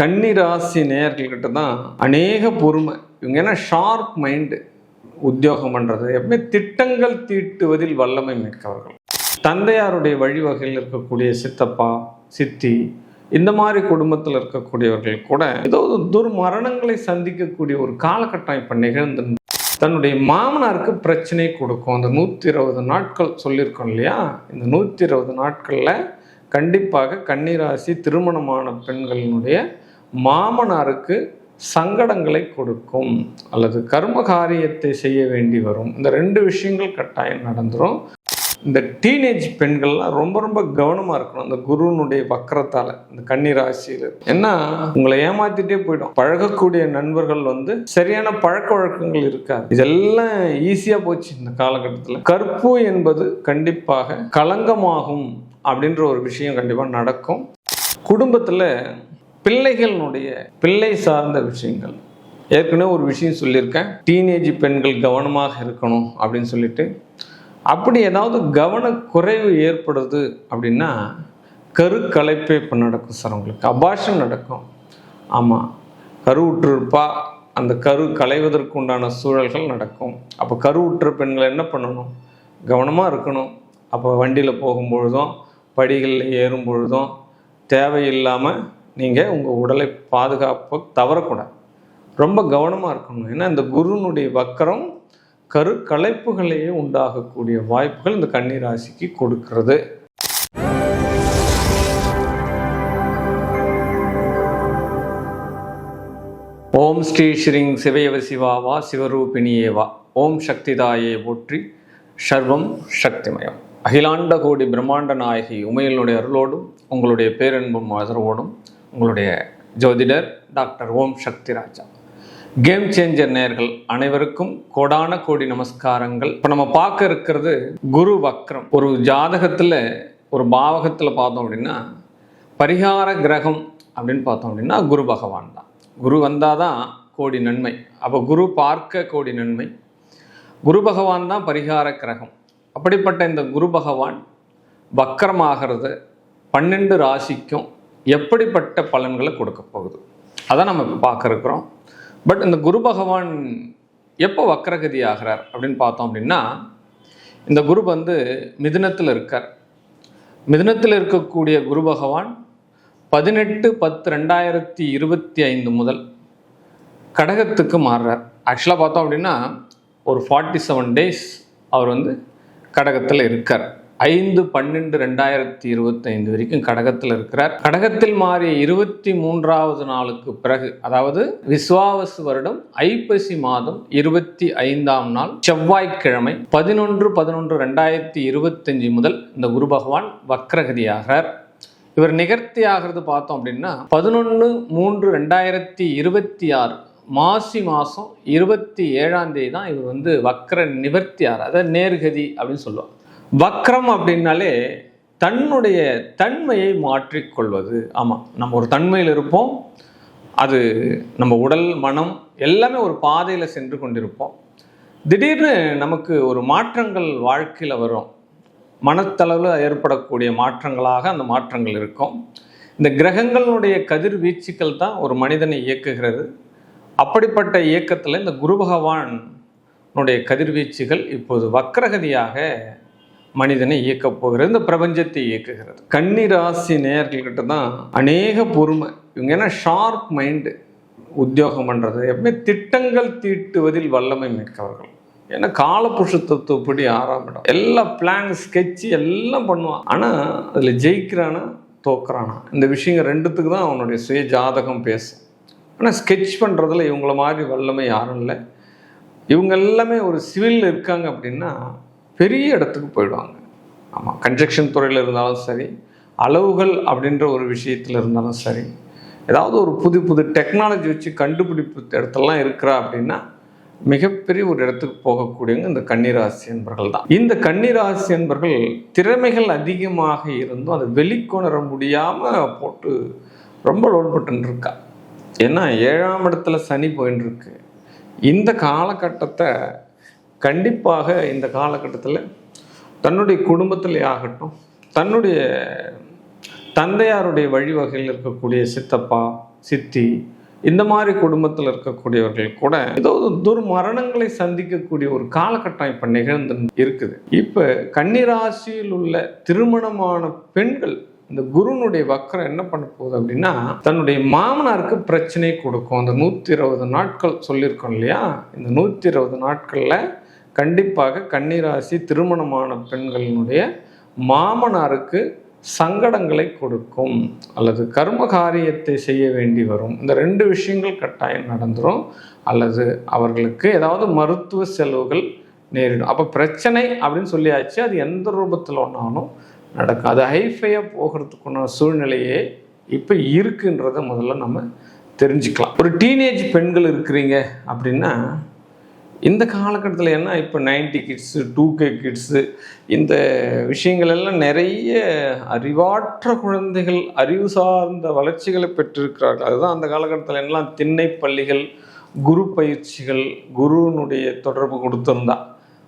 கன்னிராசி நேயர்கள்கிட்ட தான் அநேக பொறுமை. இவங்க என்ன ஷார்ப் மைண்டு உத்தியோகம் பண்ணுறது எப்பவுமே திட்டங்கள் தீட்டுவதில் வல்லமை மிக்கவர்கள். தந்தையாருடைய வழிவகையில் இருக்கக்கூடிய சித்தப்பா சித்தி இந்த மாதிரி குடும்பத்தில் இருக்கக்கூடியவர்கள் கூட ஏதோ துர்மரணங்களை சந்திக்கக்கூடிய ஒரு காலகட்டம் இப்போ நிகழ்ந்து தன்னுடைய மாமனாருக்கு பிரச்சனை கொடுக்கும். அந்த நூற்றி இருபது நாட்கள் சொல்லியிருக்கோம் இல்லையா? இந்த நூற்றி இருபது நாட்களில் கண்டிப்பாக கன்னிராசி திருமணமான பெண்களினுடைய மாமனாருக்கு சங்கடங்களை கொடுக்கும் அல்லது கர்ம காரியத்தை செய்ய வேண்டி வரும். இந்த ரெண்டு விஷயங்கள் கட்டாயம் நடந்துடும் இந்த டீனேஜ் பெண்கள்லாம் ரொம்ப ரொம்ப கவனமாக இருக்கணும். அந்த குருனுடைய வக்கரத்தால் இந்த கன்னிராசியில். ஏன்னா உங்களை ஏமாத்திட்டே போயிடும். பழகக்கூடிய நண்பர்கள் வந்து சரியான பழக்க வழக்கங்கள் இருக்காது. இதெல்லாம் ஈஸியாக போச்சு இந்த காலகட்டத்தில். கற்பு என்பது கண்டிப்பாக களங்கமாகும் அப்படின்ற ஒரு விஷயம் கண்டிப்பாக நடக்கும். குடும்பத்தில் பிள்ளைகளினுடைய பிள்ளை சார்ந்த விஷயங்கள். ஏற்கனவே ஒரு விஷயம் சொல்லியிருக்கேன். டீனேஜ் பெண்கள் கவனமாக இருக்கணும் அப்படின்னு சொல்லிட்டு. அப்படி ஏதாவது கவனக்குறைவு ஏற்படுது அப்படின்னா கருக்கலைப்பே இப்போ நடக்கும் சார் உங்களுக்கு. அபாஷம் நடக்கும். ஆமாம் கருவுற்றிருப்பா அந்த கரு களைவதற்கு உண்டான சூழல்கள் நடக்கும். அப்போ கருவுற்ற பெண்கள் என்ன பண்ணணும்? கவனமாக இருக்கணும். அப்போ வண்டியில் போகும்பொழுதும் படிகளில் ஏறும் பொழுதும் தேவையில்லாமல் நீங்கள் உங்கள் உடலை பாதுகாப்பு தவறக்கூடாது. ரொம்ப கவனமாக இருக்கணும். ஏன்னா இந்த குருனுடைய வக்கரம் கரு கலைப்புகளையே உண்டாகக்கூடிய வாய்ப்புகள் இந்த கன்னிராசிக்கு கொடுக்கிறது. ஓம் ஸ்ரீ ஸ்ரீங் சிவயவ சிவாவா சிவரூபிணியேவா ஓம் சக்திதாயே போற்றி. சர்வம் சக்திமயம். அகிலாண்ட கோடி பிரம்மாண்ட நாயகி உமையனுடைய அருளோடும் உங்களுடைய பேரன்பும் ஆதரவோடும் உங்களுடைய ஜோதிடர் doctor Om Shakti Raja. Game changer நேர்கள் அனைவருக்கும் கோடான கோடி நமஸ்காரங்கள். இப்போ நம்ம பார்க்க இருக்கிறது குரு வக்ரம். ஒரு ஜாதகத்தில் ஒரு பாவகத்தில் பார்த்தோம் அப்படின்னா பரிகார கிரகம் அப்படின்னு பார்த்தோம் அப்படின்னா குரு பகவான் தான். குரு வந்தால் தான் கோடி நன்மை. அப்போ குரு பார்க்க கோடி நன்மை. குரு பகவான் தான் பரிகார கிரகம். அப்படிப்பட்ட இந்த குரு பகவான் வக்கரமாகிறது பன்னெண்டு ராசிக்கும் எப்படிப்பட்ட பலன்களை கொடுக்க போகுது? அதான் நம்ம இப்போ பட் இந்த குரு பகவான் எப்போ வக்கரகதி ஆகிறார் அப்படின்னு பார்த்தோம் அப்படின்னா இந்த குரு வந்து மிதுனத்தில் இருக்கார். மிதுனத்தில் இருக்கக்கூடிய குரு பகவான் பதினெட்டு பத்து ரெண்டாயிரத்தி இருபத்தி ஐந்து முதல் கடகத்துக்கு மாறுறார். ஆக்சுவலாக பார்த்தோம் அப்படின்னா ஒரு ஃபார்ட்டி செவன் டேஸ் அவர் வந்து கடகத்தில் இருக்கார். ஐந்து பன்னெண்டு ரெண்டாயிரத்தி இருபத்தைந்து வரைக்கும் கடகத்தில் இருக்கிறார். கடகத்தில் மாறிய இருபத்தி மூன்றாவது நாளுக்கு பிறகு அதாவது விஸ்வாவசு வருடம் ஐப்பசி மாதம் இருபத்தி ஐந்தாம் நாள் செவ்வாய்க்கிழமை பதினொன்று பதினொன்று ரெண்டாயிரத்தி இருபத்தஞ்சு முதல் இந்த குரு பகவான் வக்ரகதியாகிறார். இவர் நிகர்த்தி ஆகிறது பார்த்தோம் அப்படின்னா பதினொன்று மூன்று ரெண்டாயிரத்தி இருபத்தி ஆறு மாசி மாதம் இருபத்தி ஏழாம் தேதி தான் இவர் வந்து வக்ர நிவர்த்தி ஆறு அதாவது நேர்கதி அப்படின்னு சொல்லுவாங்க. வக்ரம் அப்படின்னாலே தன்னுடைய தன்மையை மாற்றிக்கொள்வது. ஆமாம் நம்ம ஒரு தன்மையில் இருப்போம். அது நம்ம உடல் மனம் எல்லாமே ஒரு பாதையில் சென்று கொண்டிருப்போம். திடீர்னு நமக்கு ஒரு மாற்றங்கள் வாழ்க்கையில் வரும். மனத்தளவில் ஏற்படக்கூடிய மாற்றங்களாக அந்த மாற்றங்கள் இருக்கும். இந்த கிரகங்களுடைய கதிர்வீச்சுக்கள் தான் ஒரு மனிதனை இயக்குகிறது. அப்படிப்பட்ட இயக்கத்தில் இந்த குரு பகவானுடைய கதிர்வீச்சுகள் இப்போது வக்ரகதியாக மனிதனை இயக்கப் போகிறது இந்த பிரபஞ்சத்தை இயக்குகிறது. கன்னி ராசி நேயர்கள்கிட்ட தான் அநேக பொறுமை. இவங்க என்ன ஷார்ப் மைண்டு உத்தியோகம் பண்ணுறது எப்பவுமே திட்டங்கள் தீட்டுவதில் வல்லமை மிக்கவர்கள். ஏன்னா காலபுருஷ தத்துவப்படி ஆறாம் இடம். எல்லா பிளான் ஸ்கெட்சு எல்லாம் பண்ணுவான். ஆனால் அதில் ஜெயிக்கிறானா? தோக்குறானா? இந்த விஷயங்கள் ரெண்டுத்துக்கு தான் அவனுடைய சுய ஜாதகம் பேசும். ஆனால் ஸ்கெட்ச் பண்ணுறதுல இவங்கள மாதிரி வல்லமை யாரும் இல்லை. இவங்க எல்லாமே ஒரு சிவில் இருக்காங்க அப்படின்னா பெரிய இடத்துக்கு போயிடுவாங்க. ஆமாம் கன்ஸ்ட்ரக்ஷன் துறையில் இருந்தாலும் சரி அளவுகள் அப்படின்ற ஒரு விஷயத்தில் இருந்தாலும் சரி ஏதாவது ஒரு புது புது டெக்னாலஜி வச்சு கண்டுபிடிப்பு இடத்துலலாம் இருக்கிறா அப்படின்னா மிகப்பெரிய ஒரு இடத்துக்கு போகக்கூடியவங்க இந்த கன்னிராசி என்பர்கள் தான். இந்த கன்னிராசி என்பர்கள் திறமைகள் அதிகமாக இருந்தும் அதை வெளிக்கொணர முடியாமல் போட்டு ரொம்ப லோன்பட்டு இருக்கா ஏன்னா ஏழாம் இடத்துல சனி போயின்னு இருக்கு இந்த காலகட்டத்தை கண்டிப்பாக இந்த காலகட்டத்தில் தன்னுடைய குடும்பத்திலே ஆகட்டும் தன்னுடைய தந்தையாருடைய வழிவகையில் இருக்கக்கூடிய சித்தப்பா சித்தி இந்த மாதிரி குடும்பத்தில் இருக்கக்கூடியவர்கள் கூட ஏதோ துர்மரணங்களை சந்திக்கக்கூடிய ஒரு காலகட்டம் இப்போ நிகழ்ந்து இருக்குது. இப்போ கன்னிராசியில் உள்ள திருமணமான பெண்கள் இந்த குருனுடைய வக்கரம் என்ன பண்ண போகுது அப்படின்னா தன்னுடைய மாமனாருக்கு பிரச்சனை கொடுக்கும். அந்த நூற்றி இருபது நாட்கள் சொல்லியிருக்கோம் இல்லையா? இந்த நூற்றி இருபது நாட்களில் கண்டிப்பாக கன்னிராசி திருமணமான பெண்களினுடைய மாமனாருக்கு சங்கடங்களை கொடுக்கும் அல்லது கர்ம காரியத்தை செய்ய வேண்டி வரும். இந்த ரெண்டு விஷயங்கள் கட்டாயம் நடந்துடும் அல்லது அவர்களுக்கு ஏதாவது மருத்துவ செலவுகள் நேரிடும். அப்போ பிரச்சனை அப்படின்னு சொல்லியாச்சு. அது எந்த ரூபத்தில் ஒன்றாலும் நடக்கும். அது ஹைஃபையாக போகிறதுக்குண்டான சூழ்நிலையே இப்போ இருக்குன்றதை முதல்ல நம்ம தெரிஞ்சுக்கலாம். ஒரு டீனேஜ் பெண்கள் இருக்கிறீங்க அப்படின்னா இந்த காலகட்டத்தில் என்ன இப்போ ninety kids two K kids இந்த விஷயங்கள் எல்லாம் நிறைய அறிவாற்ற குழந்தைகள் அறிவு சார்ந்த வளர்ச்சிகளை பெற்றிருக்கிறார்கள். அதுதான் அந்த காலகட்டத்தில் எல்லாம் திண்ணை பள்ளிகள் குரு பயிற்சிகள் குருனுடைய தொடர்பு கொடுத்துருந்தா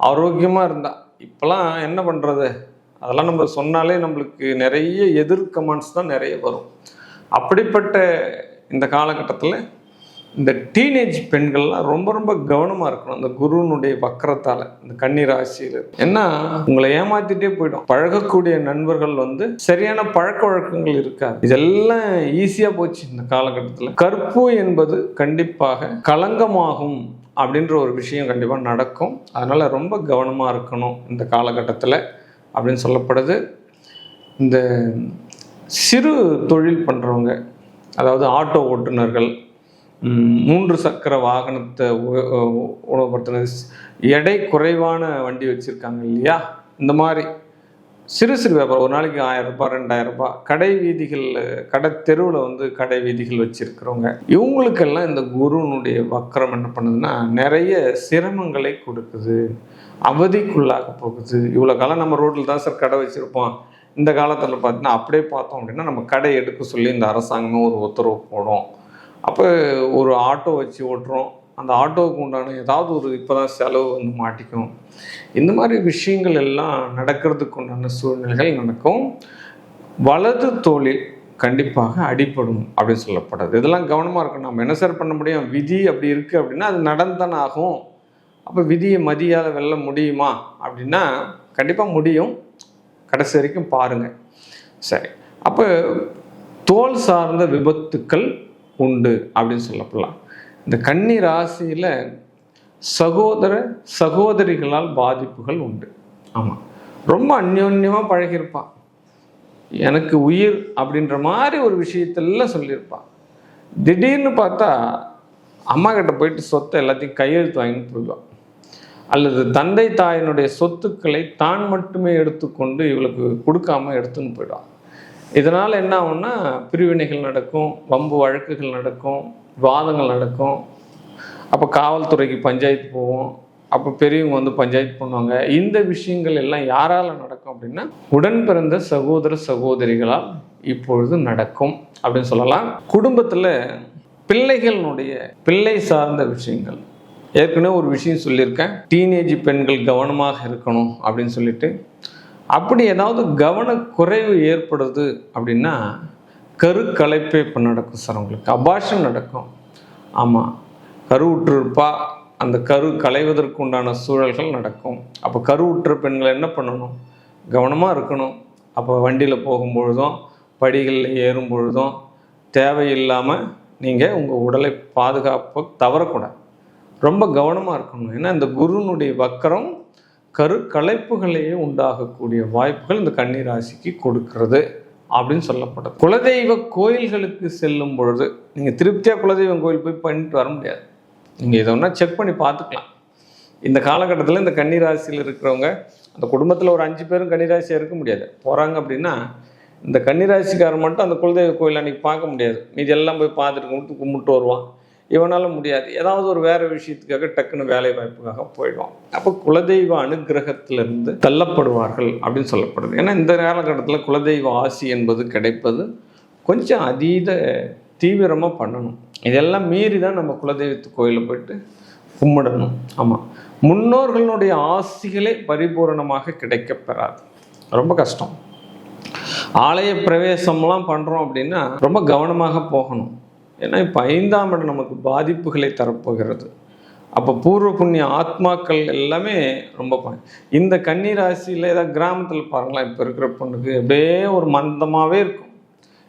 ஆரோக்கியமாக இருந்தா. இப்போலாம் என்ன பண்ணுறது அதெல்லாம் நம்ம சொன்னாலே நம்மளுக்கு நிறைய எதிர் கமெண்ட்ஸ் தான் நிறைய வரும். அப்படிப்பட்ட இந்த காலகட்டத்தில் இந்த டீனேஜ் பெண்கள்லாம் ரொம்ப ரொம்ப கவனமாக இருக்கணும் அந்த குருனுடைய வக்கரத்தால் இந்த கன்னி ராசியில் ஏன்னா உங்களை ஏமாத்திட்டே போயிடும். பழகக்கூடிய நண்பர்கள் வந்து சரியான பழக்க வழக்கங்கள் இருக்காது. இதெல்லாம் ஈஸியாக போச்சு இந்த காலகட்டத்தில். கற்பு என்பது கண்டிப்பாக களங்கமாகும் அப்படின்ற ஒரு விஷயம் கண்டிப்பாக நடக்கும். அதனால் ரொம்ப கவனமாக இருக்கணும் இந்த காலகட்டத்தில் அப்படின்னு சொல்லப்படுது. இந்த சிறு தொழில் பண்ணுறவங்க அதாவது ஆட்டோ ஓட்டுநர்கள் மூன்று சக்கர வாகனத்தை உணவுப்படுத்தினது எடை குறைவான வண்டி வச்சுருக்காங்க இல்லையா? இந்த மாதிரி சிறு சிறு வியாபாரம். ஒரு நாளைக்கு ஆயிரம் ரூபாய் ரெண்டாயிரம் ரூபாய். கடை வீதிகள் கடை தெருவில் வந்து கடை வீதிகள் வச்சுருக்கிறவங்க. இவங்களுக்கெல்லாம் இந்த குருனுடைய வக்கரம் என்ன பண்ணுதுன்னா நிறைய சிரமங்களை கொடுக்குது. அவதிக்குள்ளாக போகுது. இவ்வளோ காலம் நம்ம ரோட்டில் தான் சார் கடை வச்சுருப்போம். இந்த காலத்தில் பார்த்தீங்கன்னா அப்படியே பார்த்தோம் அப்படின்னா நம்ம கடை எடுக்க சொல்லி இந்த அரசாங்கமும் ஒரு உத்தரவு போடும். அப்போ ஒரு ஆட்டோ வச்சு ஓட்டுறோம். அந்த ஆட்டோவுக்கு உண்டான ஏதாவது ஒரு இப்போ தான் செலவு வந்து மாட்டிக்கும். இந்த மாதிரி விஷயங்கள் எல்லாம் நடக்கிறதுக்கு உண்டான சூழ்நிலைகள் நடக்கும். வலது தோளில் கண்டிப்பாக அடிப்படும் அப்படின்னு சொல்லப்படுது. இதெல்லாம் கவனமாக இருக்கும் நம்ம என்ன சார் பண்ண முடியும்? விதி அப்படி இருக்குது அப்படின்னா அது நடந்தானே ஆகும். அப்போ விதியை மதியால் வெல்ல முடியுமா? அப்படின்னா கண்டிப்பாக முடியும். கடைசி வரைக்கும் பாருங்கள் சரி. அப்போ தோல் சார்ந்த விபத்துக்கள் உண்டு அப்படின்னு சொல்லப்படலாம். இந்த கன்னி ராசியில் சகோதர சகோதரிகளால் பாதிப்புகள் உண்டு. ஆமாம் ரொம்ப அந்யோன்யமாக பழகியிருப்பான் எனக்கு உயிர் அப்படின்ற மாதிரி ஒரு விஷயத்தெல்லாம் சொல்லியிருப்பான் திடீர்னு பார்த்தா அம்மா கிட்ட போயிட்டு சொத்தை எல்லாத்தையும் கையெழுத்து வாங்கிட்டு போயிடுவான் அல்லது தந்தை தாயினுடைய சொத்துக்களை தான் மட்டுமே எடுத்துக்கொண்டு இவளுக்கு கொடுக்காம எடுத்துன்னு போயிடுவான் இதனால் என்ன ஆகும்னா பிரிவினைகள் நடக்கும் வம்பு வழக்குகள் நடக்கும் வாதங்கள் நடக்கும். அப்போ காவல்துறைக்கு பஞ்சாயத்து போவோம். அப்போ பெரியவங்க வந்து பஞ்சாயத்து பண்ணுவாங்க. இந்த விஷயங்கள் எல்லாம் யாரால் நடக்கும் அப்படின்னா உடன் பிறந்த சகோதர சகோதரிகளால் இப்பொழுது நடக்கும் அப்படின்னு சொல்லலாம். குடும்பத்தில் பிள்ளைகளினுடைய பிள்ளை சார்ந்த விஷயங்கள். ஏற்கனவே ஒரு விஷயம் சொல்லியிருக்கேன். டீனேஜ் பெண்கள் கவனமாக இருக்கணும் அப்படின்னு சொல்லிட்டு. அப்படி ஏதாவது கவனக்குறைவு ஏற்படுது அப்படின்னா கருக்கலைப்பே இப்போ நடக்கும் சார் உங்களுக்கு. அபாஷம் நடக்கும். ஆமாம் கருவுற்றிருப்பா அந்த கரு களைவதற்கு உண்டான சூழல்கள் நடக்கும். அப்போ கருவுற்ற பெண்கள் என்ன பண்ணணும்? கவனமாக இருக்கணும். அப்போ வண்டியில் போகும்பொழுதும் படிகளில் ஏறும் பொழுதும் தேவையில்லாமல் நீங்கள் உங்கள் உடலை பாதுகாப்பு தவறக்கூடாது. ரொம்ப கவனமாக இருக்கணும். ஏன்னா இந்த குருனுடைய வக்கரம் கருக்கலைப்புகளையே உண்டாகக்கூடிய வாய்ப்புகள் இந்த கன்னிராசிக்கு கொடுக்கிறது அப்படின்னு சொல்லப்படுது குலதெய்வ கோயில்களுக்கு செல்லும் பொழுது நீங்கள் திருப்தியாக குலதெய்வம் கோயில் போய் பண்ணிட்டு வர முடியாது. நீங்கள் இதை ஒன்றா செக் பண்ணி பார்த்துக்கலாம். இந்த காலகட்டத்தில் இந்த கன்னிராசியில் இருக்கிறவங்க அந்த குடும்பத்தில் ஒரு அஞ்சு பேரும் கன்னிராசியாக இருக்க முடியாது. போகிறாங்க அப்படின்னா இந்த கன்னிராசிக்காரர் மட்டும் அந்த குலதெய்வ கோயில் அன்றைக்கி பார்க்க முடியாது. மீதி எல்லாம் போய் பார்த்துட்டு கும்பிட்டு கும்பிட்டு வருவான். இவனால் முடியாது. ஏதாவது ஒரு வேறு விஷயத்துக்காக டக்குன்னு வேலை வாய்ப்புக்காக போயிடுவான். அப்போ குலதெய்வ அனுகிரகத்திலிருந்து தள்ளப்படுவார்கள் அப்படின்னு சொல்லப்படுது. ஏன்னா இந்த காலகட்டத்தில் குலதெய்வ ஆசி என்பது கிடைப்பது கொஞ்சம் அதீத தீவிரமாக பண்ணணும். இதெல்லாம் மீறி தான் நம்ம குலதெய்வத்து கோயிலில் போயிட்டு கும்பிடணும். ஆமாம் முன்னோர்களுடைய ஆசிகளே பரிபூரணமாக கிடைக்கப் பெறாது. ரொம்ப கஷ்டம். ஆலய பிரவேசம்லாம் பண்ணுறோம் அப்படின்னா ரொம்ப கவனமாக போகணும். ஏன்னா இப்போ ஐந்தாம் இடம் நமக்கு பாதிப்புகளை தரப்போகிறது. அப்போ பூர்வ புண்ணிய ஆத்மாக்கள் எல்லாமே ரொம்ப இந்த கன்னி ராசியில் ஏதாவது கிராமத்தில் பாருங்களேன் இப்போ இருக்கிற பொண்ணுக்கு அப்படியே ஒரு மந்தமாகவே இருக்கும்.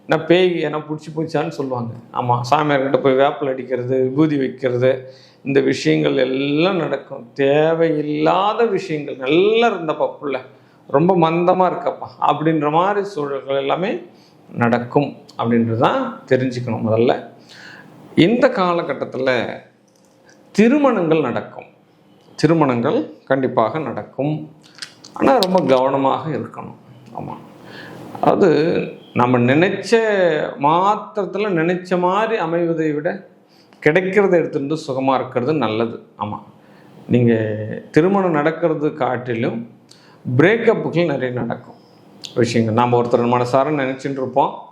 ஏன்னா பேய் ஏன்னா பிடிச்சி போச்சான்னு சொல்லுவாங்க. ஆமாம் சாமியார்கிட்ட போய் வேப்பில் அடிக்கிறது விபூதி வைக்கிறது இந்த விஷயங்கள் எல்லாம் நடக்கும். தேவையில்லாத விஷயங்கள் நல்லா இருந்தப்பா புள்ள. ரொம்ப மந்தமாக இருக்கப்பா. அப்படின்ற மாதிரி சூழல்கள் எல்லாமே நடக்கும் அப்படின்றது தான் தெரிஞ்சுக்கணும் முதல்ல. இந்த காலகட்டத்தில் திருமணங்கள் நடக்கும். திருமணங்கள் கண்டிப்பாக நடக்கும். ஆனால் ரொம்ப கவனமாக இருக்கணும். ஆமாம் அது நம்ம நினைச்ச மாத்திரத்தில் நினைச்ச மாதிரி அமைவதை விட கிடைக்கிறத எடுத்துட்டு சுகமாக இருக்கிறது நல்லது. ஆமாம் நீங்கள் திருமணம் நடக்கிறது காட்டிலும் பிரேக்கப்புகள் நிறைய நடக்கும். விஷயங்கள். நாம் ஒருத்தர் மனசார நினச்சிட்டு இருப்போம்.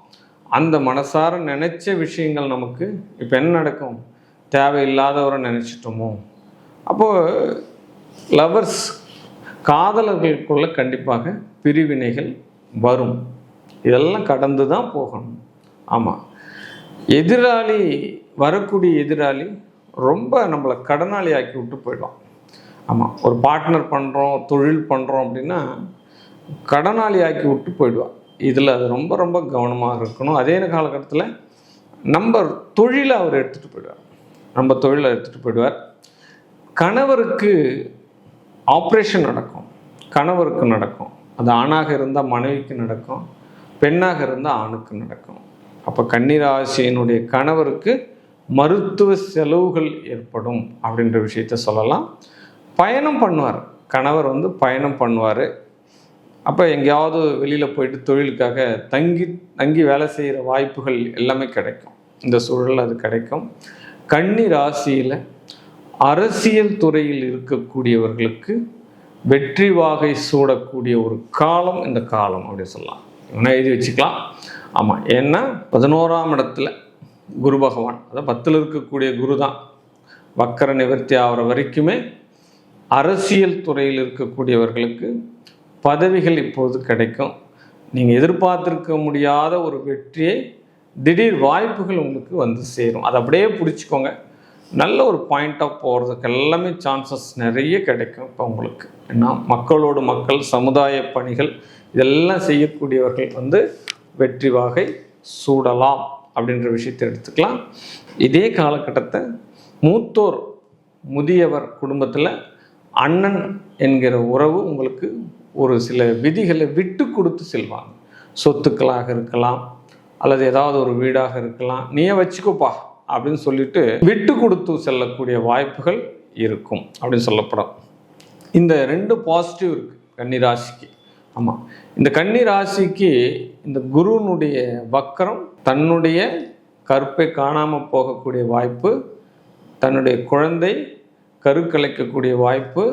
அந்த மனசார நினச்ச விஷயங்கள் நமக்கு இப்போ என்ன நடக்கும்? தேவையில்லாதவரை நினச்சிட்டோமோ? அப்போது லவர்ஸ் காதலர்களுக்குள்ள கண்டிப்பாக பிரிவினைகள் வரும். இதெல்லாம் கடந்து தான் போகணும். ஆமாம் எதிராளி வரக்கூடிய எதிராளி ரொம்ப நம்மளை கடனாளி ஆக்கி விட்டு போயிடுவான். ஆமாம் ஒரு பார்ட்னர் பண்ணுறோம் தொழில் பண்ணுறோம் அப்படின்னா கடனாளி ஆக்கி விட்டு போயிடுவான். இதில் அது ரொம்ப ரொம்ப கவனமாக இருக்கணும். அதே காலகட்டத்தில் நம்ம தொழிலை அவர் எடுத்துகிட்டு போயிடுவார். நம்ம தொழிலை எடுத்துகிட்டு போயிடுவார். கணவருக்கு ஆப்ரேஷன் நடக்கும். கணவருக்கு நடக்கும். அது ஆணாக இருந்தால் மனைவிக்கு நடக்கும். பெண்ணாக இருந்தால் ஆணுக்கு நடக்கும். அப்போ கன்னிராசியினுடைய கணவருக்கு மருத்துவ செலவுகள் ஏற்படும் அப்படின்ற விஷயத்த சொல்லலாம். பயணம் பண்ணுவார். கணவர் வந்து பயணம் பண்ணுவார். அப்போ எங்கேயாவது வெளியில் போயிட்டு தொழிலுக்காக தங்கி தங்கி வேலை செய்கிற வாய்ப்புகள் எல்லாமே கிடைக்கும். இந்த சூழல் அது கிடைக்கும். கன்னி ராசியில் அரசியல் துறையில் இருக்கக்கூடியவர்களுக்கு வெற்றி வாகை சூடக்கூடிய ஒரு காலம் இந்த காலம் அப்படின்னு சொல்லலாம். இவனை எழுதி வச்சுக்கலாம். ஆமாம் ஏன்னா பதினோராம் இடத்துல குரு பகவான் அதாவது பத்தில் இருக்கக்கூடிய குரு தான். வக்கர நிவர்த்தி ஆகிற வரைக்குமே அரசியல் துறையில் இருக்கக்கூடியவர்களுக்கு பதவிகள் இப்போது கிடைக்கும். நீங்கள் எதிர்பார்த்துருக்க முடியாத ஒரு வெற்றியை திடீர் வாய்ப்புகள் உங்களுக்கு வந்து சேரும். அதை அப்படியே பிடிச்சிக்கோங்க. நல்ல ஒரு பாயிண்ட்டாக போகிறதுக்கு எல்லாமே சான்சஸ் நிறைய கிடைக்கும் இப்போ உங்களுக்கு. ஏன்னா மக்களோடு மக்கள் சமுதாய பணிகள் இதெல்லாம் செய்யக்கூடியவர்கள் வந்து வெற்றி வாகை சூடலாம் அப்படின்ற விஷயத்தை எடுத்துக்கலாம். இதே காலகட்டத்தை மூத்தோர் முதியவர் குடும்பத்தில் அண்ணன் என்கிற உறவு உங்களுக்கு ஒரு சில விதிகளை விட்டு கொடுத்து செல்வாங்க. சொத்துக்களாக இருக்கலாம் அல்லது ஏதாவது ஒரு வீடாக இருக்கலாம். நீயே வச்சுக்கோப்பா? அப்படின்னு சொல்லிட்டு விட்டு கொடுத்து செல்லக்கூடிய வாய்ப்புகள் இருக்கும் அப்படின்னு சொல்லப்படும். இந்த ரெண்டு பாசிட்டிவ் இருக்குது கன்னி ராசிக்கு. ஆமாம் இந்த கன்னி ராசிக்கு இந்த குருனுடைய வக்கரம் தன்னுடைய கற்பை காணாமல் போகக்கூடிய வாய்ப்பு தன்னுடைய குழந்தை கருக்கலைக்கக்கூடிய வாய்ப்பு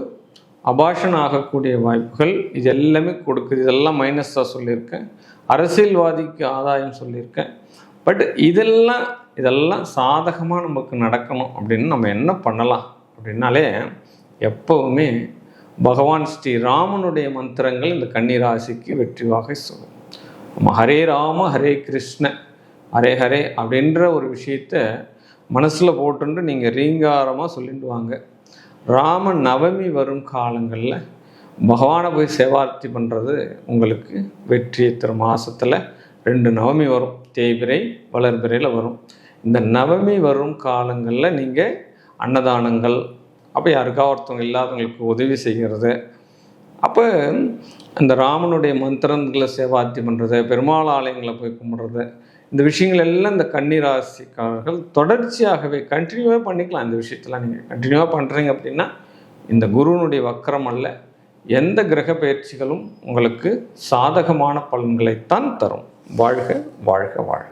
அபாஷன் ஆகக்கூடிய வாய்ப்புகள் இது எல்லாமே கொடுக்குது. இதெல்லாம் மைனஸாக சொல்லியிருக்கேன். அரசியல்வாதிக்கு ஆதாயம் சொல்லியிருக்கேன். பட் இதெல்லாம் இதெல்லாம் சாதகமாக நமக்கு நடக்கணும் அப்படின்னு நம்ம என்ன பண்ணலாம் அப்படின்னாலே எப்போவுமே பகவான் ஸ்ரீ ராமனுடைய மந்திரங்கள் இந்த கன்னிராசிக்கு வெற்றிவாக சொல்லும். நம்ம ஹரே ராம ஹரே கிருஷ்ண ஹரே ஹரே அப்படின்ற ஒரு விஷயத்த மனசில் போட்டுட்டு நீங்கள் ரீங்காரமாக சொல்லிட்டு வாங்க. ராம நவமி வரும் காலங்களில் பகவானை போய் சேவார்த்தி பண்ணுறது உங்களுக்கு வெற்றியை தரும். மாதத்தில் ரெண்டு நவமி வரும். தேய்பிரை வளர்பிறையில் வரும். இந்த நவமி வரும் காலங்களில் நீங்கள் அன்னதானங்கள் அப்போ யாருக்கா ஒருத்தவங்க இல்லாதவங்களுக்கு உதவி செய்கிறது. அப்போ இந்த ராமனுடைய மந்திரங்களை சேவார்த்தி பண்ணுறது பெருமாள் ஆலயங்களை போய் கும்பிட்றது இந்த விஷயங்கள் எல்லாம் இந்த கன்னிராசிக்காரர்கள் தொடர்ச்சியாகவே கண்டினியூவாக பண்ணிக்கலாம். இந்த விஷயத்தெல்லாம் நீங்கள் கண்டினியூவாக பண்ணுறீங்க அப்படின்னா இந்த குருவனுடைய வக்கரம் அல்ல. எந்த கிரக பயிற்சிகளும் உங்களுக்கு சாதகமான பலன்களைத்தான் தரும். வாழ்க வாழ்க வாழ்க.